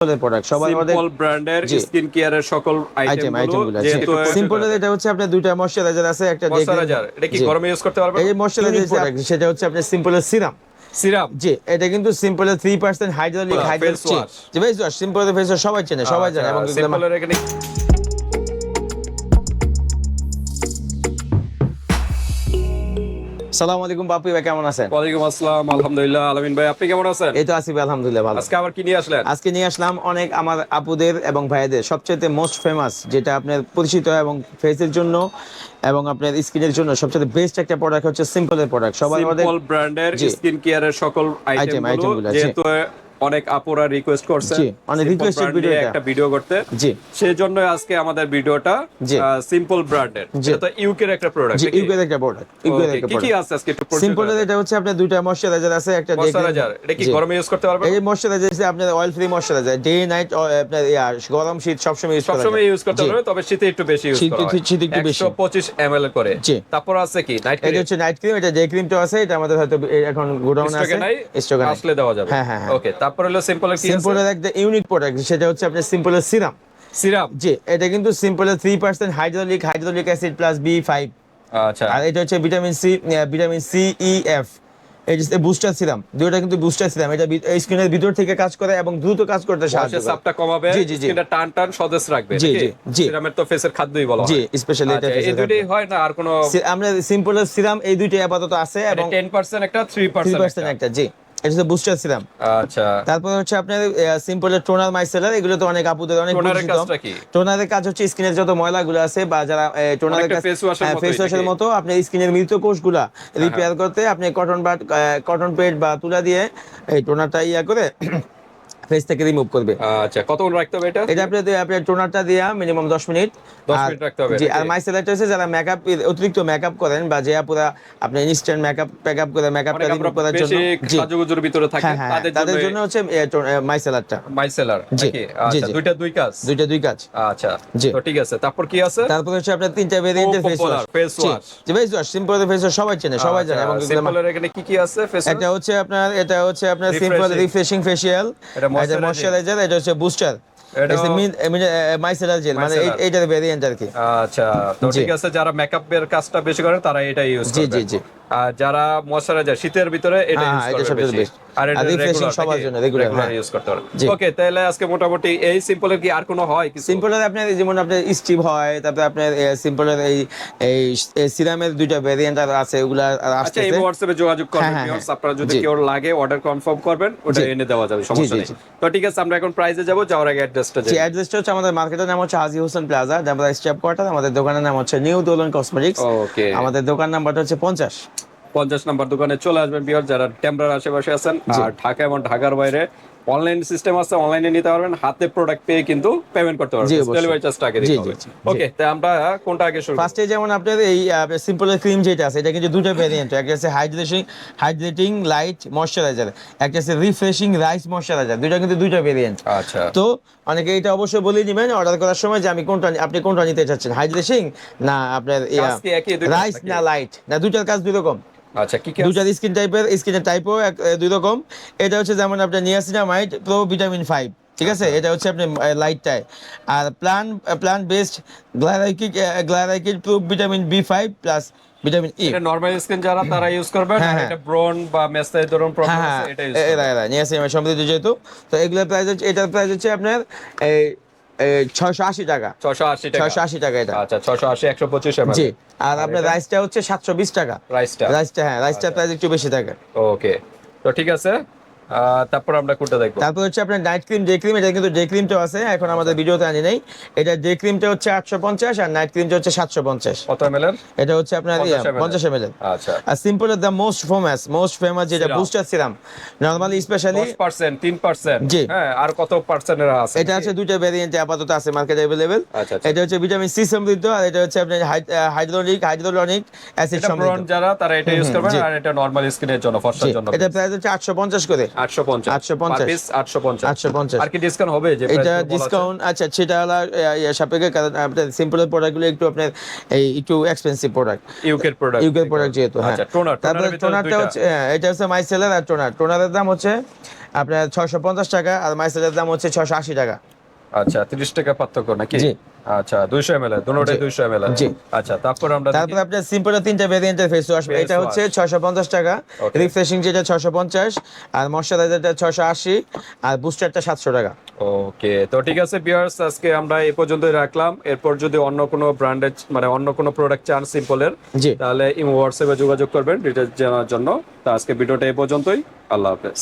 Product সবাই আমাদের ব্র্যান্ডের স্কিন কেয়ারের সকল আইটেম আইটেম আইটেমগুলো আছে সিম্পলের এটা হচ্ছে আপনার দুইটা ময়শ্চারাইজার আছে একটা যে- ময়শ্চারাইজার এটা কি গরমে ইউজ করতে পারবেন? এই ময়শ্চারাইজার প্রোডাক্ট সেটা হচ্ছে আপনার সিম্পলের সিরাম সিরাম জি এটা কিন্তু সিম্পলের 3% হাইড্রোলিক Face হাইড্রোলিক wash। জি ফেস ওয়াশ সিম্পলের ফেস ওয়াশ সবাই চেনে সবাই জানে এবং সিম্পলের এখানে সালামু আলাইকুম বাপি ভাই কেমন আছেন? ওয়ালাইকুম আসসালাম আলহামদুলিল্লাহ। আলামিন ভাই আপনি কেমন আছেন? এই তো আসিফ আলহামদুলিল্লাহ ভালো। আজকে আবার কি নিয়ে আসলেন? আজকে নিয়ে আসলাম অনেক আমার আপুদের এবং ভাইদের সবচেয়ে মোস্ট ফেমাস যেটা আপনার পরিচিত এবং ফেসের জন্য এবং আপনার স্কিনের জন্য সবচেয়ে বেস্ট একটা প্রোডাক্ট হচ্ছে সিম্পলের প্রোডাক্ট সবাই আমাদের সিম্পল ব্র্যান্ডের স্কিন কেয়ারের সকল আইটেম। যেহেতু অনেক আপুরা রিকোয়েস্ট করছে অনেক video নিয়ে এটা। একটা ভিডিও করতে। জি। সেই জন্য আজকে আমাদের ভিডিওটা সিম্পল ব্র্যান্ডের। যেটা ইউকের একটা প্রোডাক্ট জি ইউকের একটা প্রোডাক্ট ইউকের একটা কি কি আছে আজকে একটু সিম্পলের এটা হচ্ছে আপনার দুইটা ময়শ্চারাইজার আছে একটা যে- ময়শ্চারাইজার এটা কি গরমে ইউজ করতে পারবেন? এই ময়শ্চারাইজার যে আপনার oil free moisturiser day night আপনার গরম শীত সবসময় ইউজ করা সবসময় যায়। ইউজ করতে জি। পারবে তবে শীতে একটু বেশি ইউজ করা হয়। শীতে একটু বেশি। 125 ml করে। জি। তারপর আছে কি? নাইট ক্রিম এটা হচ্ছে নাইট ক্রিম এটা ডে ক্রিমটা আছে এটা আমাদের হয়তো এখন গোডাউনে আছে। স্টকে নাই। আসলে দেওয়া যাবে। হ্যাঁ, হ্যাঁ, হ্যাঁ। ওকে তারপর হলো সিম্পল সিম্পলের একটা ইউনিক প্রোডাক্ট সেটা হচ্ছে আপনার সিম্পলের সিরাম সিরাম জি এটা কিন্তু সিম্পলের three percent hydraulic hydraulic acid plus B five আচ্ছা। আর এটা হচ্ছে vitamin C vitamin C E F এই বুস্টার সিরাম দুটোটা কিন্তু বুস্টার সিরাম এটা স্কিনের ভিতর থেকে কাজ করে এবং দ্রুত কাজ করতে সাহায্য করে। চাপটা কমাবে জি, জি। স্কিনটা টান টান সতেজ রাখবে জি, জি। সিরামের তো ফেসের খাদ্যই বলা জি স্পেশালি এটা আচ্ছা, এই দুটোই হয় না আর কোনো আমরা সিম্পলের সিরাম এই দুইটাই আপাতত আছে এবং 10% একটা 3% থ্রি পার্সেন্ট একটা জি। এটা হচ্ছে বুস্টার ছিলাম। আচ্ছা। তারপর হচ্ছে আপনার সিম্পল টোনার মাইসেলার এগুলো তো অনেক আপুদের অনেক টোনারের কাজটা কি? টোনারের কাজ হচ্ছে স্কিনের যত ময়লাগুলো আছে বা যারা টোনারের কাজ ফেস ওয়াশের মতো আপনি স্কিনের মৃত কোষগুলা রিপেয়ার করতে আপনি কটন বা কটন পেড বা তুলা দিয়ে এই টোনারটা ইয়া করে ফেস থেকে রিমুভ করবে। আচ্ছা কতক্ষণ রাখতে হবে এটা? এটা আপনি আপনার টোনারটা দিয়া মিনিমাম 10 মিনিট। 10 মিনিট রাখতে হবে জি? আর মাইসেলারটা হচ্ছে যারা মেকআপ অতিরিক্ত মেকআপ করেন বা যে পুরা আপনি ইনস্ট্যান্ট মেকআপ মেকআপ করে মেকআপটা রিমুভ করার জন্য। জি। সাজুগুজুর ভিতরে থাকি হ্যাঁ হ্যাঁ তাদের তাদের জন্য জন্য হচ্ছে মাইসেলারটা মাইসেলার নাকি? আচ্ছা দুইটা দুই কাজ। দুইটা দুই কাজ। আচ্ছা জি। তো ঠিক আছে তারপর কি আছে? তারপর হচ্ছে আপনার তিনটা ভেরিয়েন্টের ফেস ওয়াশ face wash। জি face wash Simple face wash সবাই চেনে সবাই জানে। এবং মা- সিম্পলের এখানে কি কি আছে ফেস একটা হচ্ছে আপনার এটা হচ্ছে আপনার সিম্পল। রিফ্রেশিং ফেশিয়াল এটা এটা ময়শ্চারাইজার। এটা হচ্ছে বুস্টার। জেল মানে আচ্ছা তো ঠিক আছে যারা মেকআপের কাজটা বেশি করে তারা এটা ইউজ জি, জি, জি। আর যারা ময়শ্চারাইজার শীতের ভিতরে এটা ইউজ হ্যাঁ, করবে বেশি। আর এটা রেগুলার সবার জন্য, regular, হ্যাঁ। ইউজ করতে ওকে তাহলে আজকে মোটামুটি এই সিম্পলের কি আর কোনো হয় কিছু? সিম্পলের আপনার যেমন আপনার স্টিভ হয় তারপরে আপনার সিম্পলের এই এই সিরামের দুইটা ভেরিয়েন্ট আর আছে ওগুলা আচ্ছা এই হোয়াটসঅ্যাপে যোগাযোগ করবেন হ্যাঁ, হ্যাঁ। আপনারা যদি কেউ লাগে অর্ডার কনফার্ম করবেন ওটা এনে দেওয়া যাবে সমস্যা নেই। তো ঠিক আছে আমরা এখন প্রাইজে যাব যাওয়ার আগে অ্যাড্রেসটা যে অ্যাড্রেসটা হচ্ছে আমাদের মার্কেটের নাম হচ্ছে হাজি হোসেন প্লাজা আমাদের স্টেপ কোয়ার্টার আমাদের দোকানের নাম হচ্ছে নিউ দোলন কসমেটিক্স ওকে আমাদের দোকান নাম্বারটা হচ্ছে পঞ্চাশ। পঞ্চাশ নাম্বার দোকানে চলে আসবেন বিহার যারা টেম্পরার আশেপাশে আছেন আর ঢাকা এবং ঢাকার বাইরে অনলাইন সিস্টেম আছে অনলাইনে নিতে পারবেন হাতে প্রোডাক্ট পেয়ে কিন্তু পেমেন্ট করতে পারবেন। ডেলিভারি চার্জটা আগে দিতে হবে। ওকে তাই আমরা কোনটা আগে শুরু? ফার্স্টে যেমন আপনার এই সিম্পলের ক্রিম যেটা আছে এটা কিন্তু দুটো ভেরিয়েন্ট একটা আছে হাইড্রেশন হাইড্রেটিং লাইট ময়শ্চারাইজার একটা আছে রিফ্রেশিং রাইস ময়শ্চারাইজার দুটো কিন্তু দুটো ভেরিয়েন্ট আচ্ছা। তো অনেকে এটা অবশ্যই বলে নিবেন অর্ডার করার সময় যে আমি কোনটা আপনি কোনটা নিতে চাচ্ছেন? হাইড্রেশিং না আপনার রাইস না লাইট না দুইটার কাজ দুই রকম। আচ্ছা কি কি আছে? দুইটার স্কিন টাইপের স্কিনের টাইপও দুই রকম। এটা হচ্ছে যেমন আপনার নিয়াসিনামাইড প্রো ভিটামিন ফাইভ ঠিক আছে? এটা হচ্ছে আপনি লাইটটায় আর plan plan based glycolic glycolic pro vitamin B five plus vitamin E এটা নরমাল স্কিন যারা তারা ইউজ করবেন হ্যাঁ, হ্যাঁ। এটা ব্রন বা মেস্তাই ধরুন প্রবলেম হ্যাঁ। এটা ইউজ এ- এরা এরা নিয়াসিনামাইড সমৃদ্ধ যেহেতু। তো এগুলোর প্রাইস হচ্ছে এটার প্রাইস হচ্ছে আপনার এই ছয়শো আশি টাকা। 680 আশি ছয়শো আশি টাকা এটা। আচ্ছা ছয়শো আশি একশো পঁচিশ জি আর আপনার রাইসটা হচ্ছে সাতশো বিশ টাকা। রাইসটা? রাইসটা হ্যাঁ রাইসটা প্রাইস একটু বেশি থাকে। ওকে। তো ঠিক আছে তারপর আমরা কোনটা দেখব। তারপর হচ্ছে আপনার নাইট ক্রিম ডে ক্রিম এটা কিন্তু ডে ক্রিমটাও আছে এখন আমাদের ভিডিওতে আনি নাই। এটা ডে ক্রিমটা হচ্ছে আটশো পঞ্চাশ আর নাইট ক্রিমটা হচ্ছে সাতশো পঞ্চাশ। কত ml এটা হচ্ছে আপনার 50 ml পঞ্চাশ এম আচ্ছা। আর Simple the most famous most famous যেটা বুস্টার সিরাম নর্মালি স্পেশালি 10% 3% জি। হ্যাঁ আর কত পার্সেন্টের আছে? এটা আছে দুইটা ভ্যারিয়েন্টে আপাতত আছে মার্কেটে আচ্ছা, আচ্ছা। এটা হচ্ছে ভিটামিন সি সমৃদ্ধ আর এটা হচ্ছে আপনার হাইড্রোলিক হাইড্রোলনিক অ্যাসিড সমৃদ্ধ। যারা তারা এটা ইউজ করবেন আর এটা নরমাল স্কিনের জন্য ফর্সার জন্য এটা প্রাইস হচ্ছে আটশো পঞ্চাশ করে। আটশো পঞ্চাশ। 850 পিস আটশো পঞ্চাশ। আটশো পঞ্চাশ। আর কি ডিসকাউন্ট হবে যে এটা গুলো ডিসকাউন্ট আচ্ছা সেটা হলো সাপেক্ষে কারণ আপনার সিম্পলের প্রোডাক্টগুলো একটু আপনার এই একটু এক্সপেন্সিভ প্রোডাক্ট ইউকের প্রোডাক্ট ইউকের প্রোডাক্ট যেহেতু হ্যাঁ। আচ্ছা তারপরে টোনারটা হচ্ছে হ্যাঁ এটা হচ্ছে আর টোনার টোনারের দাম হচ্ছে আপনার ছশো পঞ্চাশ টাকা আর মাইসেলের দাম হচ্ছে ছশো আশি টাকা। আচ্ছা 30 টাকা পার্থক্য নাকি? জি। আচ্ছা 200 ml দুটোটাই জি। 200 ml জি। আচ্ছা তারপর আমরা তারপরে আপনার সিম্পলের তিনটা ভেরিয়েন্টের ফেস ওয়াশ এটা হচ্ছে wash। ছশো পঞ্চাশ টাকা। Okay. রিফ্রেশিং যেটা ছশো পঞ্চাশ আর ময়শ্চারাইজারটা ছশো আশি আর বুস্টারটা সাতশো টাকা। ওকে তো ঠিক আছে ভিউয়ার্স আজকে আমরা এই পর্যন্তই রাখলাম। এরপর যদি অন্য কোনো ব্র্যান্ডের মানে অন্য কোনো প্রোডাক্ট চান সিম্পলের জি। তাহলে ইমো হোয়াটসঅ্যাপে যোগাযোগ করবেন ডিটেলস জানার জন্য। তো আজকে ভিডিওটা এই পর্যন্তই। আল্লাহ হাফেজ।